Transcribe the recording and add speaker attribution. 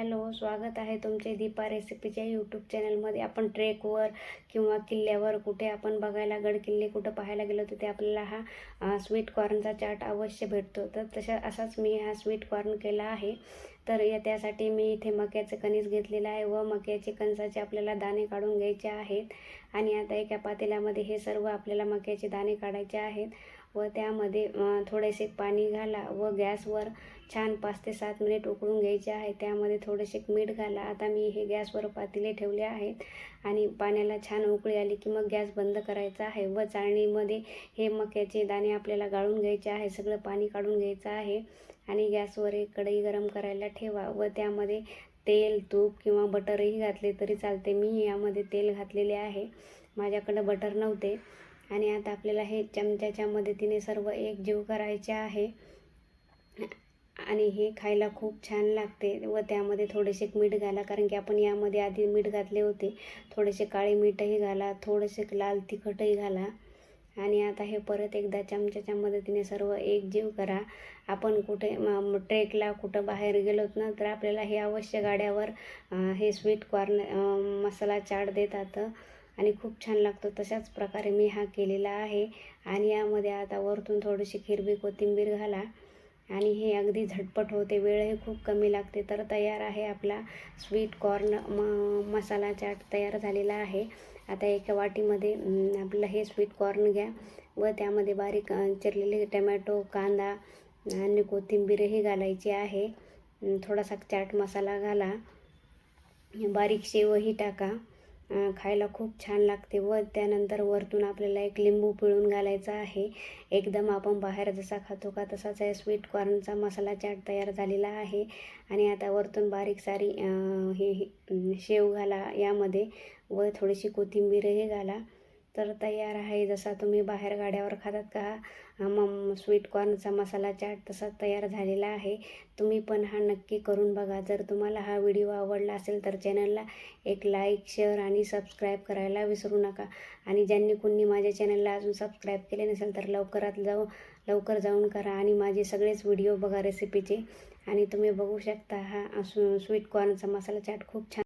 Speaker 1: Hello स्वागत आहे तुमचे दीपा रेसिपीच्या यूट्यूब चॅनलमध्ये आपण ट्रेकवर किंवा किल्ल्यावर कुठे आपण बघायला गडकिल्ले कुठं पाहायला गेलो तिथे आपल्याला हा स्वीट कॉर्नचा चाट अवश्य भेटतो. तर तशा असाच मी हा स्वीट कॉर्न केला आहे. तर या त्यासाठी मी इथे मक्याचं कणीस घेतलेलं आहे व मक्याचे कणसाचे आपल्याला दाणे काढून घ्यायचे आहेत. आणि आता एका पातेल्यामध्ये हे सर्व आपल्याला मक्याचे दाणे काढायचे आहेत. व त्यामध्ये थोडेसे पाणी घाला व गॅसवर छान पाच ते सात मिनिट उकळून घ्यायचे आहे. त्यामध्ये थोडेसे मीठ घाला. आता मी हे गॅसवर पातेले ठेवले आहेत. आणि पाण्याला छान उकळी आली की मग गॅस बंद करायचा आहे व चाळणीमध्ये हे मक्याचे दाणे आपल्याला गाळून घ्यायचे आहे. सगळं पाणी काढून घ्यायचं आहे. आणि गॅसवर एक कढई गरम करायला ठेवा व त्यामध्ये तेल तूप किंवा बटरही घातले तरी चालते. मी यामध्ये तेल घातलेले आहे. माझ्याकडं बटर नव्हते. आणि आता आपल्याला हे चमच्याच्या मदतीने सर्व एक जीव करायचे आहे. आणि हे खायला खूप छान लागते व त्यामध्ये थोडेसे मीठ घाला कारण की आपण यामध्ये आधी मीठ घातले होते. थोडेसे काळे मीठही घाला थोडेसे लाल तिखटही घाला. आणि आता हे परत एकदा चमच्याच्या मदतीने सर्व एकजीव करा. आपण कुठे ट्रेकला कुठं बाहेर गेलोत ना तर आपल्याला हे अवश्य गाड्यावर हे स्वीट कॉर्न मसाला चाट देतात. आणि खूप छान लागतो. तशाच प्रकारे मी हा केलेला आहे. आणि यामध्ये आता वरतून थोडीशी हिरवी कोथिंबीर घाला. आणि हे अगदी झटपट होते. वेळही खूप कमी लागते. तर तयार आहे आपला स्वीट कॉर्न म मसाला चाट तयार झालेला आहे. आता एका वाटीमध्ये आपलं हे स्वीट कॉर्न घ्या. व त्यामध्ये बारीक चिरलेले टमॅटो कांदा आणि कोथिंबीरही घालायची आहे. थोडासा चाट मसाला घाला. बारीक शेवही टाका. खायला खूप छान लागते व त्यानंतर वरतून आपल्याला एक लिंबू पिळून घालायचा आहे. एकदम आपण बाहेर जसा खातो का तसाच आहे स्वीट कॉर्नचा मसाला चाट तयार झालेला आहे. आणि आता वरतून बारीक सारी हे शेव घाला यामध्ये व थोडीशी कोथिंबीरही घाला. तर तयार आहे. जसा तुम्ही बाहेर गाड्यावर खातात का मग स्वीट कॉर्नचा मसाला चाट तसा तयार झालेला आहे. तुम्ही पण हा नक्की करून बघा. जर तुम्हाला हा व्हिडिओ आवडला असेल तर चॅनलला एक लाईक शेअर आणि सबस्क्राईब करायला विसरू नका. आणि ज्यांनी कुणी माझ्या चॅनलला अजून सबस्क्राईब केले नसेल तर लवकरात जाऊ लवकर जाऊन करा आणि माझे सगळेच व्हिडिओ बघा रेसिपीचे आणि तुम्ही बघू शकता हा स्वीट कॉर्नचा मसाला चाट खूप छान